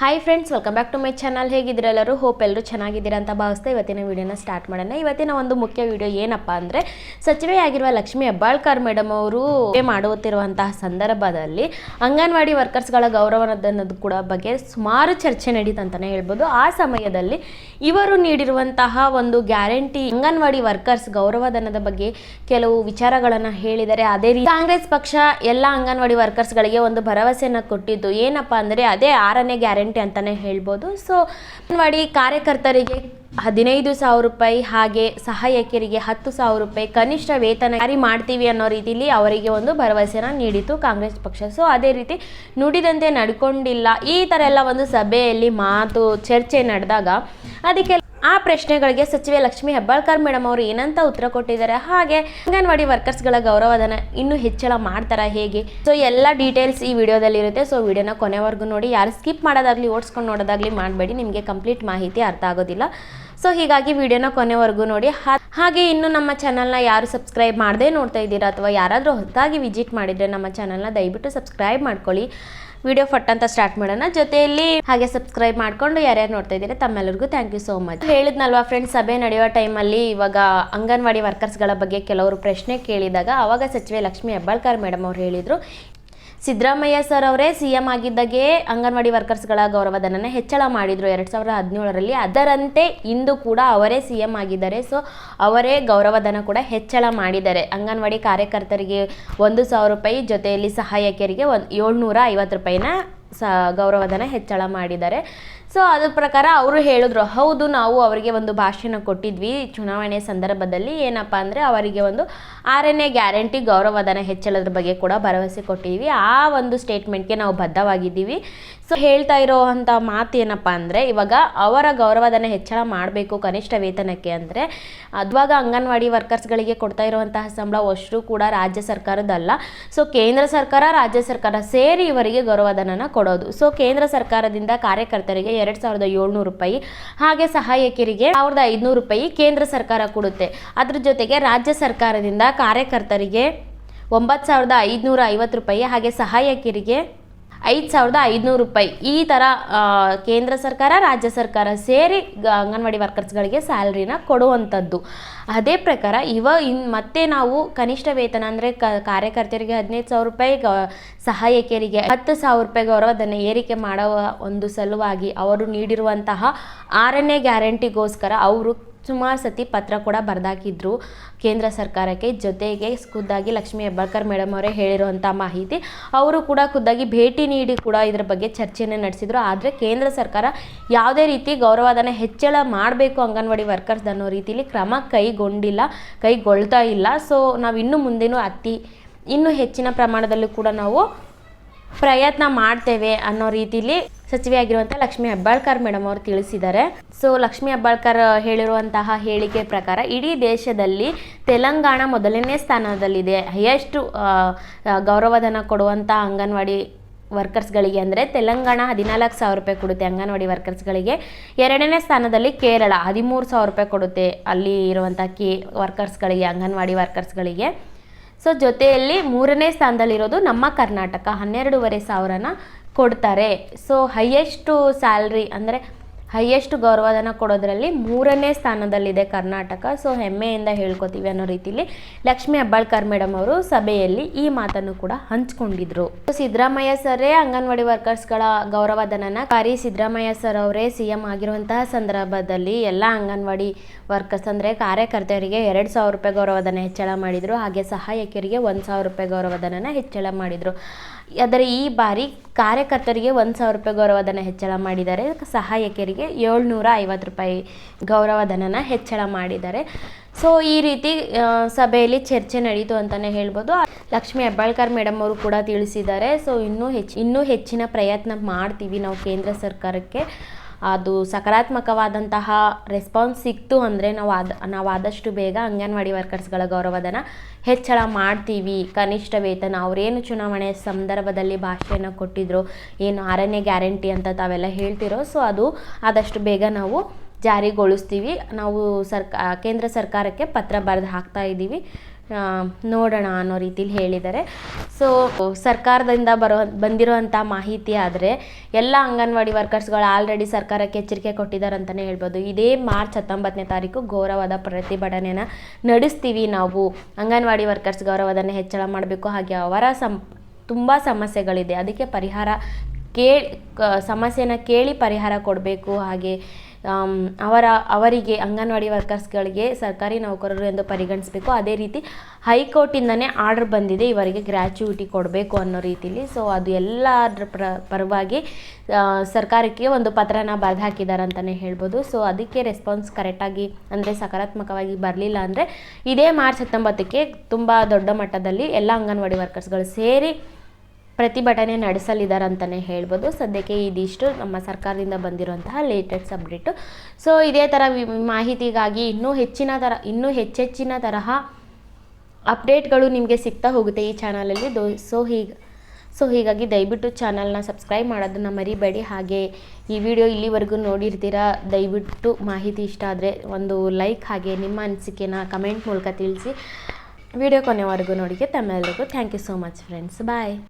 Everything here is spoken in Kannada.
Hi friends welcome back to my channel ಹೇಗಿದ್ರೆ ಎಲ್ಲರೂ ಹೋಪ್ ಎಲ್ಲರೂ ಚೆನ್ನಾಗಿದ್ದೀರಾ ಅಂತ ಭಾವಿಸ್ತಾ ಇವತ್ತಿನ ವಿಡಿಯೋನ ಸ್ಟಾರ್ಟ್ ಮಾಡೋಣ. ಇವತ್ತಿನ ಒಂದು ಮುಖ್ಯ ವಿಡಿಯೋ ಏನಪ್ಪ ಅಂದರೆ ಸಚಿವೆಯಾಗಿರುವ ಲಕ್ಷ್ಮಿ ಹೆಬ್ಬಾಳ್ಕರ್ ಮೇಡಮ್ ಅವರು ಮಾಡುತ್ತಿರುವಂತಹ ಸಂದರ್ಭದಲ್ಲಿ ಅಂಗನವಾಡಿ ವರ್ಕರ್ಸ್ಗಳ ಗೌರವಧನದ ಕೂಡ ಬಗ್ಗೆ ಸುಮಾರು ಚರ್ಚೆ ನಡೀತು ಅಂತಲೇ ಹೇಳ್ಬೋದು. ಆ ಸಮಯದಲ್ಲಿ ಇವರು ನೀಡಿರುವಂತಹ ಒಂದು ಗ್ಯಾರಂಟಿ ಅಂಗನವಾಡಿ ವರ್ಕರ್ಸ್ ಗೌರವಧನದ ಬಗ್ಗೆ ಕೆಲವು ವಿಚಾರಗಳನ್ನು ಹೇಳಿದರೆ ಅದೇ ರೀತಿ ಕಾಂಗ್ರೆಸ್ ಪಕ್ಷ ಎಲ್ಲ ಅಂಗನವಾಡಿ ವರ್ಕರ್ಸ್ಗಳಿಗೆ ಒಂದು ಭರವಸೆಯನ್ನು ಕೊಟ್ಟಿದ್ದು ಏನಪ್ಪ ಅಂದರೆ, ಅದೇ ಆರನೇ ಗ್ಯಾರಂಟಿ ಅಂತಾನೆ ಹೇಳ್ಬೋದು. ಸೊ ಅಂಗನವಾಡಿ ಕಾರ್ಯಕರ್ತರಿಗೆ ಹದಿನೈದು ಸಾವಿರ ರೂಪಾಯಿ ಹಾಗೆ ಸಹಾಯಕಿಯರಿಗೆ ಹತ್ತು ಸಾವಿರ ರೂಪಾಯಿ ಕನಿಷ್ಠ ವೇತನ ಜಾರಿ ಮಾಡ್ತೀವಿ ಅನ್ನೋ ರೀತಿಲಿ ಅವರಿಗೆ ಒಂದು ಭರವಸೆನ ನೀಡಿತು ಕಾಂಗ್ರೆಸ್ ಪಕ್ಷ. ಸೊ ಅದೇ ರೀತಿ ನುಡಿದಂತೆ ನಡ್ಕೊಂಡಿಲ್ಲ ಈ ಥರ ಎಲ್ಲ ಒಂದು ಸಭೆಯಲ್ಲಿ ಮಾತು ಚರ್ಚೆ ನಡೆದಾಗ ಅದಕ್ಕೆ ಆ ಪ್ರಶ್ನೆಗಳಿಗೆ ಸಚಿವೆ ಲಕ್ಷ್ಮಿ ಹೆಬ್ಬಾಳ್ಕರ್ ಮೇಡಮ್ ಅವರು ಏನಂತ ಉತ್ತರ ಕೊಟ್ಟಿದ್ದಾರೆ? ಹಾಗೆ ಅಂಗನವಾಡಿ ವರ್ಕರ್ಸ್ಗಳ ಗೌರವಧನ ಇನ್ನೂ ಹೆಚ್ಚಳ ಮಾಡ್ತಾರಾ ಹೇಗೆ? ಸೊ ಎಲ್ಲ ಡೀಟೇಲ್ಸ್ ಈ ವಿಡಿಯೋದಲ್ಲಿ ಇರುತ್ತೆ. ಸೊ ವಿಡಿಯೋನ ಕೊನೆವರೆಗೂ ನೋಡಿ. ಯಾರು ಸ್ಕಿಪ್ ಮಾಡೋದಾಗ್ಲಿ, ಓಡಿಸ್ಕೊಂಡು ನೋಡೋದಾಗ್ಲಿ ಮಾಡಬೇಡಿ. ನಿಮಗೆ ಕಂಪ್ಲೀಟ್ ಮಾಹಿತಿ ಅರ್ಥ ಆಗೋದಿಲ್ಲ. ಸೊ ಹೀಗಾಗಿ ವಿಡಿಯೋನ ಕೊನೆವರೆಗೂ ನೋಡಿ. ಹಾಗೆ ಇನ್ನು ನಮ್ಮ ಚಾನಲ್ನ ಯಾರು ಸಬ್ಸ್ಕ್ರೈಬ್ ಮಾಡದೇ ನೋಡ್ತಾ ಇದ್ದೀರಾ ಅಥವಾ ಯಾರಾದರೂ ಹೊಸದಾಗಿ ವಿಸಿಟ್ ಮಾಡಿದರೆ ನಮ್ಮ ಚಾನಲ್ನ ದಯವಿಟ್ಟು ಸಬ್ಸ್ಕ್ರೈಬ್ ಮಾಡ್ಕೊಳ್ಳಿ. ವಿಡಿಯೋ ಫಟ್ ಅಂತ ಸ್ಟಾರ್ಟ್ ಮಾಡೋಣ. ಜೊತೆಯಲ್ಲಿ ಹಾಗೆ ಸಬ್ಸ್ಕ್ರೈಬ್ ಮಾಡ್ಕೊಂಡು ಯಾರ್ಯಾರು ನೋಡ್ತಾ ಇದ್ದೀರಾ, ತಮ್ಮೆಲ್ಲರಿಗೂ ಥ್ಯಾಂಕ್ ಯು ಸೋ ಮಚ್ ಹೇಳಿದ್ನಲ್ವಾ ಫ್ರೆಂಡ್ಸ್ ಸಭೆ ನಡೆಯುವ ಟೈಮಲ್ಲಿ ಇವಾಗ ಅಂಗನವಾಡಿ ವರ್ಕರ್ಸ್ಗಳ ಬಗ್ಗೆ ಕೆಲವರು ಪ್ರಶ್ನೆ ಕೇಳಿದಾಗ, ಅವಾಗ ಸಚಿವೆ ಲಕ್ಷ್ಮಿ ಹೆಬ್ಬಾಳ್ಕರ್ ಮೇಡಮ್ ಅವ್ರು ಹೇಳಿದರು ಸಿದ್ದರಾಮಯ್ಯ ಸರ್ ಅವರೇ ಸಿ ಎಂ ಆಗಿದ್ದಾಗೆ ಅಂಗನವಾಡಿ ವರ್ಕರ್ಸ್ಗಳ ಗೌರವಧನನ ಹೆಚ್ಚಳ ಮಾಡಿದರು ಎರಡು ಸಾವಿರದ ಹದಿನೇಳರಲ್ಲಿ. ಅದರಂತೆ ಇಂದು ಕೂಡ ಅವರೇ ಸಿ ಎಂ ಆಗಿದ್ದಾರೆ. ಸೊ, ಅವರೇ ಗೌರವಧನ ಕೂಡ ಹೆಚ್ಚಳ ಮಾಡಿದ್ದಾರೆ. ಅಂಗನವಾಡಿ ಕಾರ್ಯಕರ್ತರಿಗೆ ಒಂದು ಸಾವಿರ ರೂಪಾಯಿ ಜೊತೆಯಲ್ಲಿ ಸಹಾಯಕಿಯರಿಗೆ ಒಂದು ಏಳ್ನೂರ ಐವತ್ತು ರೂಪಾಯಿನ ಸ ಗೌರವಧನ ಹೆಚ್ಚಳ ಮಾಡಿದ್ದಾರೆ. ಸೊ ಅದ್ರ ಪ್ರಕಾರ ಅವರು ಹೇಳಿದ್ರು, ಹೌದು, ನಾವು ಅವರಿಗೆ ಒಂದು ಭಾಷಣ ಕೊಟ್ಟಿದ್ವಿ. ಚುನಾವಣೆ ಸಂದರ್ಭದಲ್ಲಿ ಏನಪ್ಪ ಅಂದರೆ ಅವರಿಗೆ ಒಂದು ಆರನೇ ಗ್ಯಾರಂಟಿ ಗೌರವಧನ ಹೆಚ್ಚಳದ ಬಗ್ಗೆ ಕೂಡ ಭರವಸೆ ಕೊಟ್ಟಿದ್ವಿ. ಆ ಒಂದು ಸ್ಟೇಟ್ಮೆಂಟ್ಗೆ ನಾವು ಬದ್ಧವಾಗಿದ್ದೀವಿ. ಸೊ ಹೇಳ್ತಾ ಇರೋವಂಥ ಮಾತು ಏನಪ್ಪ ಅಂದರೆ, ಇವಾಗ ಅವರ ಗೌರವಧನ ಹೆಚ್ಚಳ ಮಾಡಬೇಕು ಕನಿಷ್ಠ ವೇತನಕ್ಕೆ ಅಂದರೆ, ಅದ್ವಾಗ ಅಂಗನವಾಡಿ ವರ್ಕರ್ಸ್ಗಳಿಗೆ ಕೊಡ್ತಾ ಇರುವಂತಹ ಸಂಬಳ ಅಷ್ಟು ಕೂಡ ರಾಜ್ಯ ಸರ್ಕಾರದಲ್ಲ. ಸೊ ಕೇಂದ್ರ ಸರ್ಕಾರ, ರಾಜ್ಯ ಸರ್ಕಾರ ಸೇರಿ ಇವರಿಗೆ ಗೌರವಧನನ ಕೊಡೋದು. ಸೊ ಕೇಂದ್ರ ಸರ್ಕಾರದಿಂದ ಕಾರ್ಯಕರ್ತರಿಗೆ ಎರಡು ಸಾವಿರದ ಏಳ್ನೂರು ರೂಪಾಯಿ. ಹಾಗೆ ಸಹಾಯಕಿಯರಿಗೆ ಸಾವಿರದ ಐದುನೂರು ರೂಪಾಯಿ ಕೇಂದ್ರ ಸರ್ಕಾರ ಕೊಡುತ್ತೆ. ಅದ್ರ ಜೊತೆಗೆ ರಾಜ್ಯ ಸರ್ಕಾರದಿಂದ ಕಾರ್ಯಕರ್ತರಿಗೆ ಒಂಬತ್ತು ಸಾವಿರದ ಐದುನೂರ ಐವತ್ತು ರೂಪಾಯಿ ಹಾಗೆ ಸಹಾಯಕಿಯರಿಗೆ ಐದು ಸಾವಿರದ ಐದುನೂರು ರೂಪಾಯಿ. ಈ ಥರ ಕೇಂದ್ರ ಸರ್ಕಾರ, ರಾಜ್ಯ ಸರ್ಕಾರ ಸೇರಿ ಅಂಗನವಾಡಿ ವರ್ಕರ್ಸ್ಗಳಿಗೆ ಸ್ಯಾಲ್ರಿನ ಕೊಡುವಂಥದ್ದು. ಅದೇ ಪ್ರಕಾರ, ಇವ, ಇನ್, ಮತ್ತೆ ನಾವು ಕನಿಷ್ಠ ವೇತನ ಅಂದರೆ ಕ ಕಾರ್ಯಕರ್ತರಿಗೆ ಹದಿನೈದು ಸಾವಿರ ರೂಪಾಯಿ, ಗ, ಸಹಾಯಕಿಯರಿಗೆ ಹತ್ತು ಸಾವಿರ ರೂಪಾಯಿ ಗೌರವಧನ ಏರಿಕೆ ಮಾಡುವ ಒಂದು ಸಲುವಾಗಿ ಅವರು ನೀಡಿರುವಂತಹ ಆರನೇ ಗ್ಯಾರಂಟಿಗೋಸ್ಕರ ಅವರು ಸುಮಾರು ಸತಿ ಪತ್ರ ಕೂಡ ಬರೆದಾಕಿದ್ರು ಕೇಂದ್ರ ಸರ್ಕಾರಕ್ಕೆ. ಜೊತೆಗೆ ಖುದ್ದಾಗಿ ಲಕ್ಷ್ಮೀ ಹೆಬ್ಬಾಳ್ಕರ್ ಮೇಡಮ್ ಅವರೇ ಹೇಳಿರುವಂಥ ಮಾಹಿತಿ ಅವರು ಕೂಡ ಖುದ್ದಾಗಿ ಭೇಟಿ ನೀಡಿ ಕೂಡ ಇದರ ಬಗ್ಗೆ ಚರ್ಚೆಯನ್ನು ನಡೆಸಿದ್ರು. ಆದರೆ ಕೇಂದ್ರ ಸರ್ಕಾರ ಯಾವುದೇ ರೀತಿ ಗೌರವಧನ ಹೆಚ್ಚಳ ಮಾಡಬೇಕು ಅಂಗನವಾಡಿ ವರ್ಕರ್ಸ್ ಅನ್ನೋ ರೀತಿಯಲ್ಲಿ ಕ್ರಮ ಕೈಗೊಂಡಿಲ್ಲ, ಕೈಗೊಳ್ತಾ ಇಲ್ಲ. ಸೊ ನಾವು ಇನ್ನು ಮುಂದೆನೂ ಅತಿ, ಇನ್ನೂ ಹೆಚ್ಚಿನ ಪ್ರಮಾಣದಲ್ಲೂ ಕೂಡ ನಾವು ಪ್ರಯತ್ನ ಮಾಡ್ತೇವೆ ಅನ್ನೋ ರೀತಿಲಿ ಸಚಿವೆಯಾಗಿರುವಂಥ ಲಕ್ಷ್ಮೀ ಹೆಬ್ಬಾಳ್ಕರ್ ಮೇಡಮ್ ಅವರು ತಿಳಿಸಿದ್ದಾರೆ. ಸೊ ಲಕ್ಷ್ಮೀ ಹೆಬ್ಬಾಳ್ಕರ್ ಹೇಳಿರುವಂತಹ ಹೇಳಿಕೆ ಪ್ರಕಾರ ಇಡೀ ದೇಶದಲ್ಲಿ ತೆಲಂಗಾಣ ಮೊದಲನೇ ಸ್ಥಾನದಲ್ಲಿದೆ. ಹೈಯೆಸ್ಟು ಗೌರವಧನ ಕೊಡುವಂಥ ಅಂಗನವಾಡಿ ವರ್ಕರ್ಸ್ಗಳಿಗೆ ಅಂದರೆ ತೆಲಂಗಾಣ ಹದಿನಾಲ್ಕು ಸಾವಿರ ರೂಪಾಯಿ ಕೊಡುತ್ತೆ ಅಂಗನವಾಡಿ ವರ್ಕರ್ಸ್ಗಳಿಗೆ. ಎರಡನೇ ಸ್ಥಾನದಲ್ಲಿ ಕೇರಳ ಹದಿಮೂರು ಸಾವಿರ ರೂಪಾಯಿ ಕೊಡುತ್ತೆ ಅಲ್ಲಿ ಇರುವಂಥ ಕೆ, ವರ್ಕರ್ಸ್ಗಳಿಗೆ, ಅಂಗನವಾಡಿ ವರ್ಕರ್ಸ್ಗಳಿಗೆ. ಸೊ ಜೊತೆಯಲ್ಲಿ ಮೂರನೇ ಸ್ಥಾನದಲ್ಲಿರೋದು ನಮ್ಮ ಕರ್ನಾಟಕ ಹನ್ನೆರಡೂವರೆ ಸಾವಿರನ ಕೊಡ್ತಾರೆ. ಸೊ ಹೈಯೆಸ್ಟು ಸ್ಯಾಲ್ರಿ ಅಂದರೆ ಹೈಯೆಸ್ಟ್ ಗೌರವಧನ ಕೊಡೋದ್ರಲ್ಲಿ ಮೂರನೇ ಸ್ಥಾನದಲ್ಲಿದೆ ಕರ್ನಾಟಕ. ಸೊ ಹೆಮ್ಮೆಯಿಂದ ಹೇಳ್ಕೊತೀವಿ ಅನ್ನೋ ರೀತಿಯಲ್ಲಿ ಲಕ್ಷ್ಮಿ ಅಬ್ಬಾಳ್ಕರ್ ಮೇಡಮ್ ಅವರು ಸಭೆಯಲ್ಲಿ ಈ ಮಾತನ್ನು ಕೂಡ ಹಂಚ್ಕೊಂಡಿದ್ರು. ಸಿದ್ದರಾಮಯ್ಯ ಸರೇ ಅಂಗನವಾಡಿ ವರ್ಕರ್ಸ್ಗಳ ಗೌರವಧನನ ಕಾರಿ ಸಿದ್ದರಾಮಯ್ಯ ಸರ್ ಅವರೇ ಸಿ ಎಂ ಆಗಿರುವಂತಹ ಸಂದರ್ಭದಲ್ಲಿ ಎಲ್ಲ ಅಂಗನವಾಡಿ ವರ್ಕರ್ಸ್ ಅಂದರೆ ಕಾರ್ಯಕರ್ತೆಯರಿಗೆ ಎರಡು ಸಾವಿರ ರೂಪಾಯಿ ಗೌರವಧನ ಹೆಚ್ಚಳ ಮಾಡಿದರು. ಹಾಗೆ ಸಹಾಯಕಿಯರಿಗೆ ಒಂದು ಸಾವಿರ ರೂಪಾಯಿ ಗೌರವಧನನ ಹೆಚ್ಚಳ ಮಾಡಿದರು. ಆದರೆ ಈ ಬಾರಿ ಕಾರ್ಯಕರ್ತರಿಗೆ ಒಂದು ಸಾವಿರ ರೂಪಾಯಿ ಗೌರವಧನ ಹೆಚ್ಚಳ ಮಾಡಿದ್ದಾರೆ. ಸಹಾಯಕರಿಗೆ ಏಳ್ನೂರ ಐವತ್ತು ರೂಪಾಯಿ ಗೌರವಧನನ ಹೆಚ್ಚಳ ಮಾಡಿದ್ದಾರೆ. ಸೊ ಈ ರೀತಿ ಸಭೆಯಲ್ಲಿ ಚರ್ಚೆ ನಡೀತು ಅಂತಲೇ ಹೇಳ್ಬೋದು. ಲಕ್ಷ್ಮೀ ಹೆಬ್ಬಾಳ್ಕರ್ ಮೇಡಮ್ ಅವರು ಕೂಡ ತಿಳಿಸಿದ್ದಾರೆ. ಸೊ ಇನ್ನೂ ಹೆಚ್ಚು, ಇನ್ನೂ ಹೆಚ್ಚಿನ ಪ್ರಯತ್ನ ಮಾಡ್ತೀವಿ ನಾವು ಕೇಂದ್ರ ಸರ್ಕಾರಕ್ಕೆ. ಅದು ಸಕಾರಾತ್ಮಕವಾದಂತಹ ರೆಸ್ಪಾನ್ಸ್ ಸಿಕ್ತು ಅಂದರೆ ನಾವು ಆದ, ನಾವು ಆದಷ್ಟು ಬೇಗ ಅಂಗನವಾಡಿ ವರ್ಕರ್ಸ್ಗಳ ಗೌರವಧನ ಹೆಚ್ಚಳ ಮಾಡ್ತೀವಿ. ಕನಿಷ್ಠ ವೇತನ ಅವರೇನು ಚುನಾವಣೆ ಸಂದರ್ಭದಲ್ಲಿ ಭಾಷೆಯನ್ನು ಕೊಟ್ಟಿದ್ರು, ಏನು ಆರನೇ ಗ್ಯಾರಂಟಿ ಅಂತ ತಾವೆಲ್ಲ ಹೇಳ್ತಿರೋ ಸೊ ಅದು ಆದಷ್ಟು ಬೇಗ ನಾವು ಜಾರಿಗೊಳಿಸ್ತೀವಿ. ನಾವು ಸರ್ಕ, ಕೇಂದ್ರ ಸರ್ಕಾರಕ್ಕೆ ಪತ್ರ ಬರೆದು ಹಾಕ್ತಾ ಇದ್ದೀವಿ ನೋಡೋಣ ಅನ್ನೋ ರೀತಿಲಿ ಹೇಳಿದ್ದಾರೆ. ಸೊ ಸರ್ಕಾರದಿಂದ ಬರೋ ಬಂದಿರುವಂಥ ಮಾಹಿತಿ ಆದರೆ ಎಲ್ಲ ಅಂಗನವಾಡಿ ವರ್ಕರ್ಸ್ಗಳು ಆಲ್ರೆಡಿ ಸರ್ಕಾರಕ್ಕೆ ಎಚ್ಚರಿಕೆ ಕೊಟ್ಟಿದ್ದಾರೆ ಅಂತಲೇ ಹೇಳ್ಬೋದು. ಇದೇ ಮಾರ್ಚ್ ಹತ್ತೊಂಬತ್ತನೇ ತಾರೀಕು ಗೌರವದ ಪ್ರತಿಭಟನೆಯನ್ನು ನಡೆಸ್ತೀವಿ ನಾವು. ಅಂಗನವಾಡಿ ವರ್ಕರ್ಸ್ ಗೌರವದನ್ನು ಹೆಚ್ಚಳ ಮಾಡಬೇಕು. ಹಾಗೆ ಅವರ ಸಂ, ತುಂಬ ಸಮಸ್ಯೆಗಳಿದೆ. ಅದಕ್ಕೆ ಪರಿಹಾರ ಕೇಳಿ ಸಮಸ್ಯೆನ ಕೇಳಿ ಪರಿಹಾರ ಕೊಡಬೇಕು. ಹಾಗೆ ಅವರ, ಅವರಿಗೆ, ಅಂಗನವಾಡಿ ವರ್ಕರ್ಸ್ಗಳಿಗೆ ಸರ್ಕಾರಿ ನೌಕರರು ಎಂದು ಪರಿಗಣಿಸಬೇಕು. ಅದೇ ರೀತಿ ಹೈಕೋರ್ಟಿಂದನೇ ಆರ್ಡರ್ ಬಂದಿದೆ, ಇವರಿಗೆ ಗ್ರ್ಯಾಚ್ಯುಯಿಟಿ ಕೊಡಬೇಕು ಅನ್ನೋ ರೀತಿಲಿ. ಸೊ, ಅದು ಎಲ್ಲ ಪ್ರ, ಪರವಾಗಿ ಸರ್ಕಾರಕ್ಕೆ ಒಂದು ಪತ್ರನ ಬರೆದು ಹಾಕಿದ್ದಾರೆ ಅಂತಲೇ ಹೇಳ್ಬೋದು. ಸೊ, ಅದಕ್ಕೆ ರೆಸ್ಪಾನ್ಸ್ ಕರೆಕ್ಟಾಗಿ ಅಂದರೆ ಸಕಾರಾತ್ಮಕವಾಗಿ ಬರಲಿಲ್ಲ ಅಂದರೆ, ಇದೇ ಮಾರ್ಚ್ ಹತ್ತೊಂಬತ್ತಕ್ಕೆ ತುಂಬ ದೊಡ್ಡ ಮಟ್ಟದಲ್ಲಿ ಎಲ್ಲ ಅಂಗನವಾಡಿ ವರ್ಕರ್ಸ್ಗಳು ಸೇರಿ ಪ್ರತಿಭಟನೆ ನಡೆಸಲಿದ್ದಾರೆ ಅಂತಲೇ ಹೇಳ್ಬೋದು. ಸದ್ಯಕ್ಕೆ ಇದಿಷ್ಟು. ನಮ್ಮ ಸರ್ಕಾರದಿಂದ ಬಂದಿರುವಂತಹ ಲೇಟೆಸ್ಟ್ ಅಪ್ಡೇಟು. ಸೊ ಇದೇ ಥರ ಮಾಹಿತಿಗಾಗಿ ಇನ್ನೂ ಹೆಚ್ಚಿನ ಥರ ಇನ್ನೂ ಹೆಚ್ಚೆಚ್ಚಿನ ತರಹ ಅಪ್ಡೇಟ್ಗಳು ನಿಮಗೆ ಸಿಗ್ತಾ ಹೋಗುತ್ತೆ ಈ ಚಾನಲಲ್ಲಿ. ದೋ ಸೊ ಹೀಗೆ ಸೊ ಹೀಗಾಗಿ ದಯವಿಟ್ಟು ಚಾನಲ್ನ ಸಬ್ಸ್ಕ್ರೈಬ್ ಮಾಡೋದನ್ನ ಮರಿಬೇಡಿ. ಹಾಗೆ ಈ ವಿಡಿಯೋ ಇಲ್ಲಿವರೆಗೂ ನೋಡಿರ್ತೀರಾ? ದಯವಿಟ್ಟು ಮಾಹಿತಿ ಇಷ್ಟ ಆದರೆ ಒಂದು ಲೈಕ್ ಹಾಗೆ ನಿಮ್ಮ ಅನಿಸಿಕೆನ ಕಮೆಂಟ್ ಮೂಲಕ ತಿಳಿಸಿ. ವಿಡಿಯೋ ಕೊನೆವರೆಗೂ ನೋಡಿಗೆ ತಮ್ಮೆಲ್ಲರಿಗೂ thank you so much friends. Bye.